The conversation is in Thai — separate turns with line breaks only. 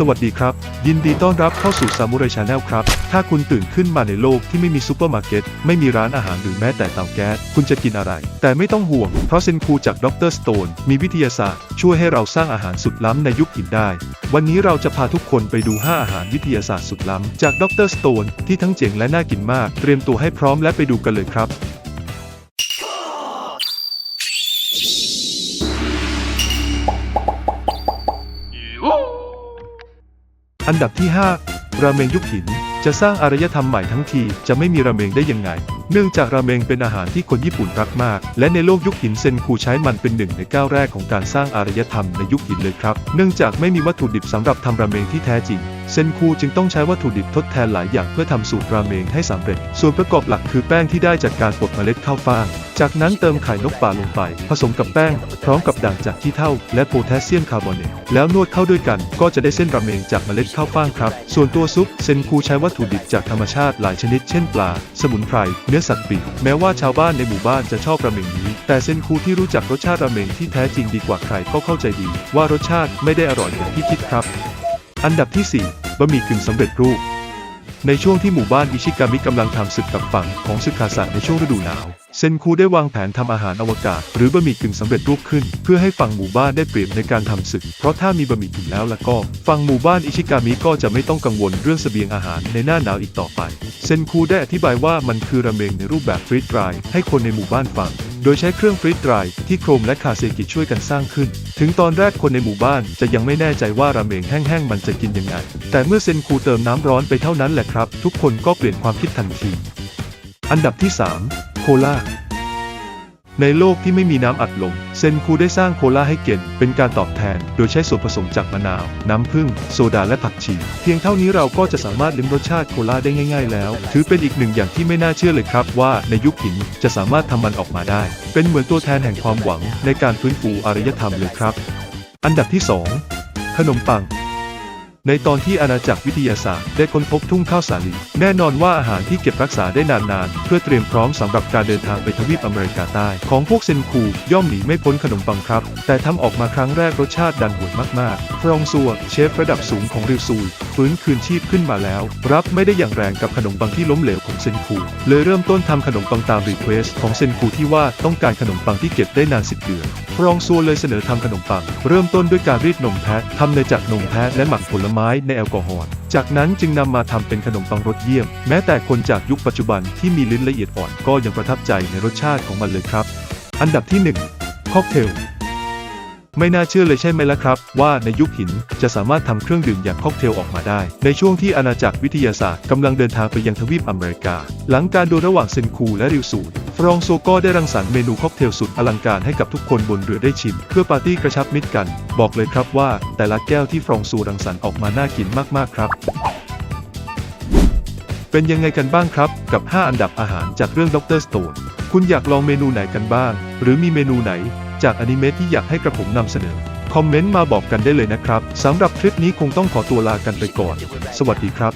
สวัสดีครับ ยินดีต้อนรับเข้าสู่ซามูไรชาแนลครับ ถ้าคุณตื่นขึ้นมาในโลกที่ไม่มีซูเปอร์มาร์เก็ตไม่มีร้านอาหารหรือแม้แต่เตาแก๊สคุณจะกินอะไร แต่ไม่ต้องห่วง เพราะเซนคูจากดรสโตนมีวิทยาศาสตร์ ช่วยให้เราสร้างอาหารสุดล้ำในยุคหินได้ วันนี้เราจะพาทุกคนไปดู 5 อาหารวิทยาศาสตร์สุดล้ำจากดรสโตนที่ทั้งเจ๋งและน่ากินมาก เตรียมตัวให้พร้อมและไปดูกันเลยครับ อันดับที่ 5 ราเมงยุคหิน จะสร้างอารยธรรมใหม่ทั้งทีจะไม่มีราเมงได้ยังไง เนื่องจากราเมงเป็นอาหารที่คนญี่ปุ่นรักมาก และในโลกยุคหินเซนคูใช้มันเป็นหนึ่งในก้าวแรกของการสร้างอารยธรรมในยุคหินเลยครับ เนื่องจากไม่มีวัตถุดิบสำหรับทำราเมงที่แท้จริงเซนคูจึงต้องใช้วัตถุดิบทดแทนหลายอย่างเพื่อทำสูตรราเมงให้สำเร็จ ส่วนประกอบหลักคือแป้งที่ได้จากการบดเมล็ดข้าวฟ่าง จากนั้นเติมไข่นกป่าลงไป ผสมกับแป้ง พร้อมกับด่างจากขี้เถ้าและโพแทสเซียมคาร์บอเนตแล้วนวดเข้าด้วยกัน ก็จะได้เส้นราเมงจากเมล็ดข้าวฟ่างครับ ส่วนตัวซุปเซนคูใช้วัตถุดิบจากธรรมชาติหลายชนิดเช่นปลา สมุนไพรเนื้อสัตว์ปีกแม้ว่าชาวบ้านในหมู่บ้านจะชอบราเมงนี้ แต่เซนคูที่รู้จักรสชาติราเมงที่แท้จริงดีกว่าใครก็เข้าใจดี ว่ารสชาติไม่ได้อร่อยอย่างที่คิดครับ อันดับที่ 4บะหมี่กึ่งสำเร็จรูปในช่วงที่หมู่บ้านอิชิกามิกำลังทำศึกกับฝั่งของสึกคาสะในช่วงฤดูหนาว เซนคูได้วางแผนทำอาหารอวกาศ หรือบะหมี่กึ่งสำเร็จรูปขึ้น เพื่อให้ฝั่งหมู่บ้านได้เปรียบในการทำศึก เพราะถ้ามีบะหมี่กึ่งแล้วละก็ ฝั่งหมู่บ้านอิชิกามิก็จะไม่ต้องกังวลเรื่องเสบียงอาหารในหน้าหนาวอีกต่อไป เซนคูได้อธิบายว่ามันคือราเมงในรูปแบบฟรีดดรายให้คนในหมู่บ้านฟังโดยใช้เครื่องฟรีดดรายที่โครมและคาเซกิช่วยกันสร้างขึ้น ถึงตอนแรกคนในหมู่บ้านจะยังไม่แน่ใจว่าราเมงแห้งๆมันจะกินยังไง แต่เมื่อเซนคูเติมน้ำร้อนไปเท่านั้นแหละครับ ทุกคนก็เปลี่ยนความคิดทันที อันดับที่ 3 โคลาในโลกที่ไม่มีน้ำอัดลม เซนคูได้สร้างโคลาให้เก่นเป็นการตอบแทน โดยใช้ส่วนผสมจากมะนาว น้ำผึ้ง โซดาและผักชี เพียงเท่านี้เราก็จะสามารถลิ้มรสชาติโคลาได้ง่าย ๆ แล้ว ถือเป็นอีกหนึ่งอย่างที่ไม่น่าเชื่อเลยครับว่าในยุคหินจะสามารถทำมันออกมาได้ เป็นเหมือนตัวแทนแห่งความหวังในการฟื้นฟูอารยธรรมเลยครับ อันดับที่ 2 ขนมปัง ในตอนที่อาณาจักรวิทยาศาสตร์ได้ค้นพบทุ่งข้าวสาลี แน่นอนว่าอาหารที่เก็บรักษาได้นานๆ เพื่อเตรียมพร้อมสำหรับการเดินทางไปทวีปอเมริกาใต้ ของพวกเซนคูย่อมหนีไม่พ้นขนมปังครับ แต่ทำออกมาครั้งแรกรสชาติดันห่วยมากๆ ฟรองซัวเชฟระดับสูงของริวซูฟื้นคืนชีพขึ้นมาแล้ว รับไม่ได้อย่างแรงกับขนมปังที่ล้มเหลวของเซนคูเลยเริ่มต้นทำขนมปังตามรีเควสของเซนคูที่ว่าต้องการขนมปังที่เก็บได้นาน10เดือนฟรองซัวเลยเสนอทำขนมปัง เริ่มต้นด้วยการรีดนมแพะทำเนจากนมแพะและหมักผลไม้ในแอลกอฮอล์จากนั้นจึงนำมาทำเป็นขนมปังรสเยี่ยม แม้แต่คนจากยุคปัจจุบันที่มีลิ้นละเอียดอ่อนก็ยังประทับใจในรสชาติของมันเลยครับ อันดับที่ 1 ค็อกเทล ไม่น่าเชื่อเลยใช่ไหมล่ะครับ ว่าในยุคหินจะสามารถทำเครื่องดื่มอย่างค็อกเทลออกมาได้ ในช่วงที่อาณาจักรวิทยาศาสตร์กำลังเดินทางไปยังทวีปอเมริกา หลังการดวลระหว่างเซนคูและริวซูฟ รองโซก็ได้รังสรรค์เมนูค็อกเทลสุดอลังการให้กับทุกคนบนเรือได้ชิม เพื่อปาร์ตี้กระชับมิตรกัน บอกเลยครับว่า แต่ละแก้วที่ฟรองซูรังสรรค์ออกมาน่ากินมากๆครับเป็นยังไงกันบ้างครับ กับ 5 อันดับอาหารจากเรื่องด็อกเตอร์สโตนคุณอยากลองเมนูไหนกันบ้าง หรือมีเมนูไหน จากอนิเมะที่อยากให้กระผมนำเสนอ คอมเมนต์มาบอกกันได้เลยนะครับสำหรับคลิปนี้คงต้องขอตัวลากันไปก่อน สวัสดีครับ